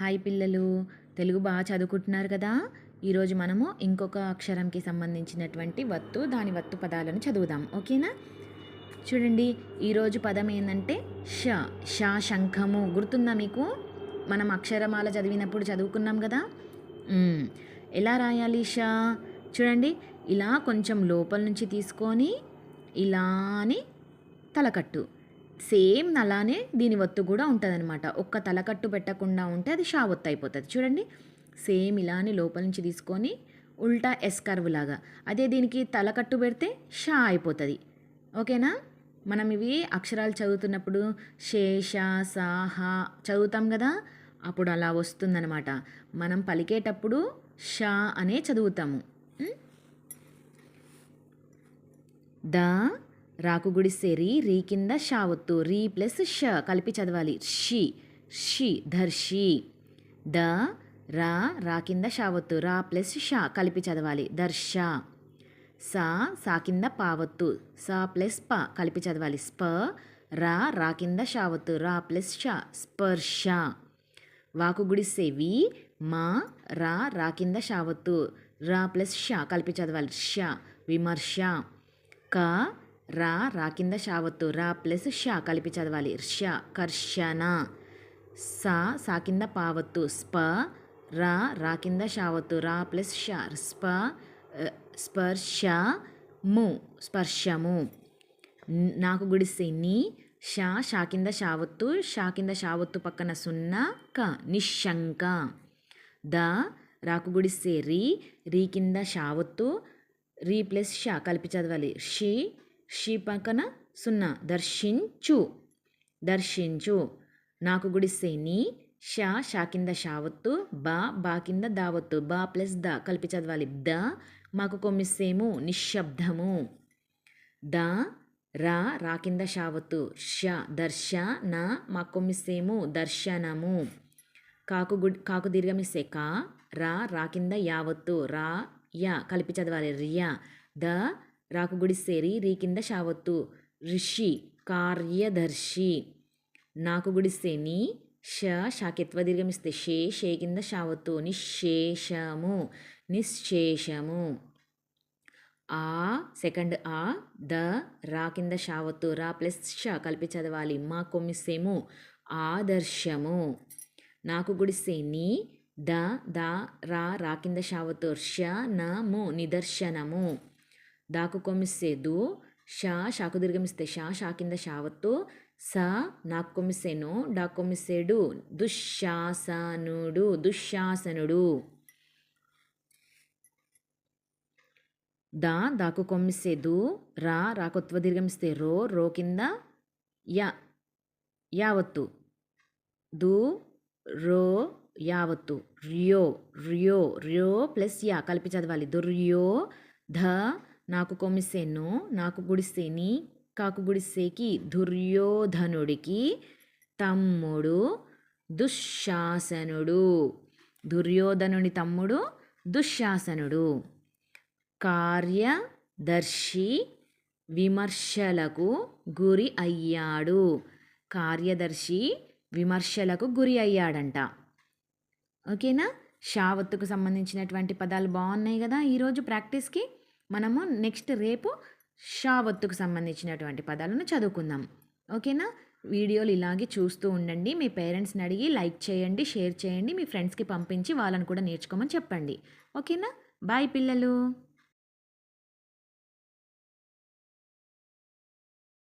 Hi పిల్లలు. తెలుగు బాగా చదువుకుంటున్నారు కదా? ఈరోజు మనము ఇంకొక అక్షరంకి సంబంధించినటువంటి వత్తు దాని వత్తు పదాలను చదువుదాం. ఓకేనా? చూడండి ఈరోజు పదం ఏంటంటే ష షా శంఖము. గుర్తుందా మీకు? మనం అక్షరమాల చదివినప్పుడు చదువుకున్నాం కదా? ఎలా రాయాలి షా? చూడండి ఇలా కొంచెం లోపల నుంచి తీసుకొని ఇలా అని తలకట్టు. సేమ్ అలానే దీని ఒత్తు కూడా ఉంటుందన్నమాట. ఒక్క తలకట్టు పెట్టకుండా ఉంటే అది షా ఒత్తు అయిపోతుంది. చూడండి. సేమ్ ఇలానే లోపల నుంచి తీసుకొని ఉల్టా ఎస్ కర్వ్ లాగా. అదే దీనికి తలకట్టు పెడితే షా అయిపోతుంది. ఓకేనా? మనం ఇవి అక్షరాలు చదువుతున్నప్పుడు శేష సాహ చదువుతాం కదా? అప్పుడు అలా వస్తుందన్నమాట. మనం పలికేటప్పుడు షా అనే చదువుతాము. ద రాకు గుడిసే రీ రీ కింద షా ఒత్తు రీ ప్లస్ ష కలిపి చదవాలి. షి షి ధర్షి ద రా రా కింద షావత్తు రా ప్లస్ షా కలిపి చదవాలి. దర్శ సా సా కింద పావత్తు సా ప్లస్ ప కలిపి చదవాలి. స్ప రా రా కింద షావత్తు రా ప్లస్ ష స్పర్శ వాకు గుడిసే వి మా రా రా కింద షావత్తు రా ప్లస్ షా కలిపి చదవాలి. ష విమర్శ. క రా రా కింద షావత్తు రా ప్లస్ షా కలిపి చదవాలి. ష కర్షణ. సా సా కింద పావత్తు. స్ప రా రా కింద షావత్తు. రా ప్లస్ ష స్ప స్పర్శ ము స్పర్శము. నాకు గుడిసే నీ షా షా కింద షావత్తు షా కింద షావత్తు పక్కన సున్నా క నిశంక ద రాకు గుడిసే రీ రీ కింద షావత్తు రీ ప్లస్ షా కలిపి చదవాలి. షీ షీ పక్కన సున్నా దర్శించు. దర్శించు. నాకు గుడిసే నీ షా షా కింద షావత్తు బా బా కింద దావత్తు. బా ప్లస్ ద కలిపి చదవాలి. ద మాకు కొమ్మిస్సేము నిశ్శబ్దము. ద రా రా కింద షావత్తు. ష దర్శ నా మా కొమ్మిస్సేము దర్శనము. కాకు గుడ్ కాకు దీర్ఘమిస్తే కా రా రా కింద యావత్తు. రా యా కలిపి చదవాలి. రియా. ద రాకు గుడిస్తే రీ కింద షావత్తు. ఋషి కార్యదర్శి. నాకు గుడిస్తే ష శాకిత్వ దీర్ఘమిస్తే షే షే కింద షావత్తు. నిశేషము నిశ్శేషము. ఆ సెకండ్ ఆ ద రా కింద షావత్తు. రా ప్లస్ ష కలిపి చదవాలి. మా కొమ్మిసేము. ఆదర్శము. నాకు గుడిసే నీ ద దా రా రా కింద షావత్తు ష నము నిదర్శనము. దాకు కొమ్మిస్తే దు షా షాకు దీర్ఘమిస్తే షా షా కింద షావత్తు స నాకు కొమ్మిస్తేను డాకు కొమ్మిస్తేడు దుశ్శాసనుడు దుశ్శాసనుడు. దా దాకు కొమ్మిస్తే దు రా రాకొత్వ దీర్ఘమిస్తే రో రో కింద యా యావత్తు. దు రో యావత్తు. Ryo Ryo Ryo plus yeah కలిపి చదవాలి. దుర్యో ధ నాకు కొమిసెను నాకు గుడిసెని కాకు గుడిసేకి దుర్యోధనుడికి తమ్ముడు దుశ్శాసనుడు. దుర్యోధనుడి తమ్ముడు దుశ్శాసనుడు. కార్యదర్శి విమర్శలకు గురి అయ్యాడు. కార్యదర్శి విమర్శలకు గురి అయ్యాడంట. ఓకేనా? షావత్తుకు సంబంధించినటువంటి పదాలు బాగున్నాయి కదా ఈరోజు ప్రాక్టీస్కి? మనము నెక్స్ట్ రేపు షావత్తుకు సంబంధించినటువంటి పదాలను చదువుకుందాం. ఓకేనా? వీడియోలు ఇలాగే చూస్తూ ఉండండి. మీ పేరెంట్స్ని అడిగి లైక్ చేయండి షేర్ చేయండి. మీ ఫ్రెండ్స్కి పంపించి వాళ్ళని కూడా నేర్చుకోమని చెప్పండి. ఓకేనా? బాయ్ పిల్లలు.